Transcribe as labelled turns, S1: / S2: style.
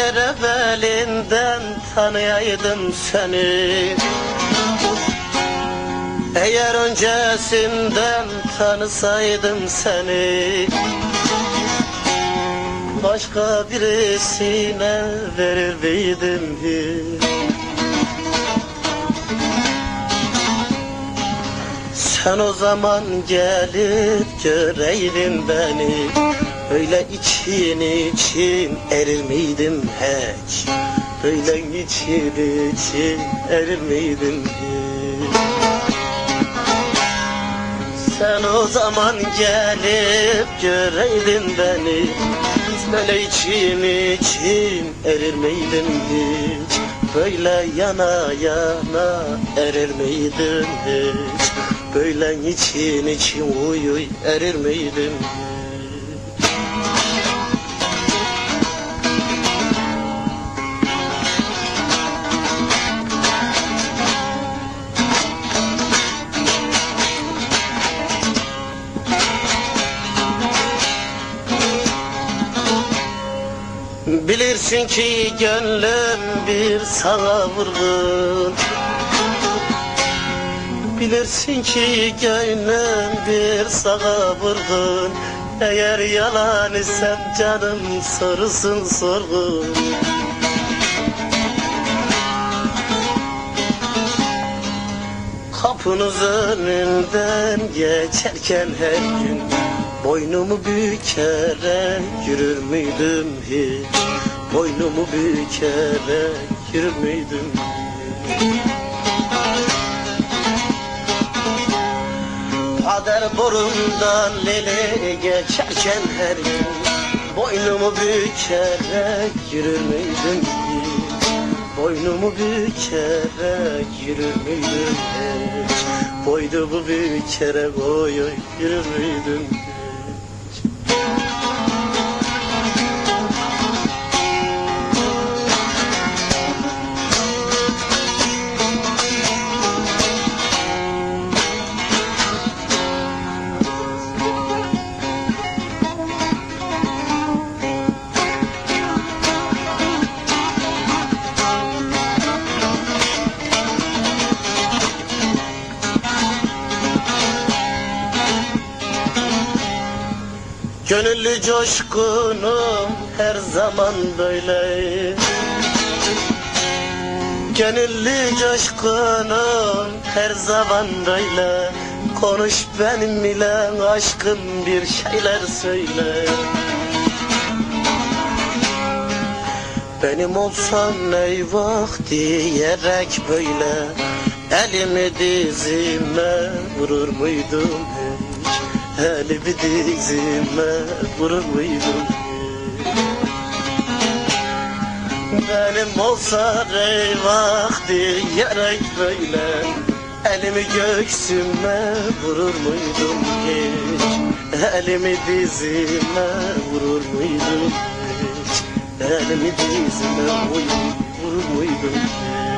S1: Eğer evvelinden tanıyaydım seni. Eğer öncesinden tanısaydım seni. Başka birisine verir miydim Sen o zaman gelip göreydin beni Öyle için için erir miydim hiç? Öyle için için erir miydim hiç? Sen o zaman gelip göreydin beni. Böyle için için erir miydim hiç? Böyle yana yana erir miydim hiç? Böyle için için uy uy erir miydim hiç Bilirsin ki gönlüm bir sana vurgun Bilirsin ki gönlüm bir sana vurgun Eğer yalan isem canım sorusun sorgun. Kapınız önünden geçerken her gün Boynumu bükerek yürür müydüm hiç? Boynumu bükerek yürür müydüm Kader borundan lele geçerken her gün Boynumu bükerek yürür müydüm hiç? Boynumu bükerek yürür müydüm hiç? Boynumu bükerek oy oy yürür müydüm hiç Gönüllü coşkunum her zaman böyle Gönüllü coşkunum her zaman böyle. Konuş benim ile aşkım bir şeyler söyle. Benim olsan eyvah diyerek böyle. Elimi dizime vurur muydum Elimi dizime vurur muydum hiç Benim olsa eyvah diyerek böyle Elimi göğsüme vurur muydum hiç? Elimi dizime vurur muydum hiç? Elimi dizime vurur, vurur muydum hiç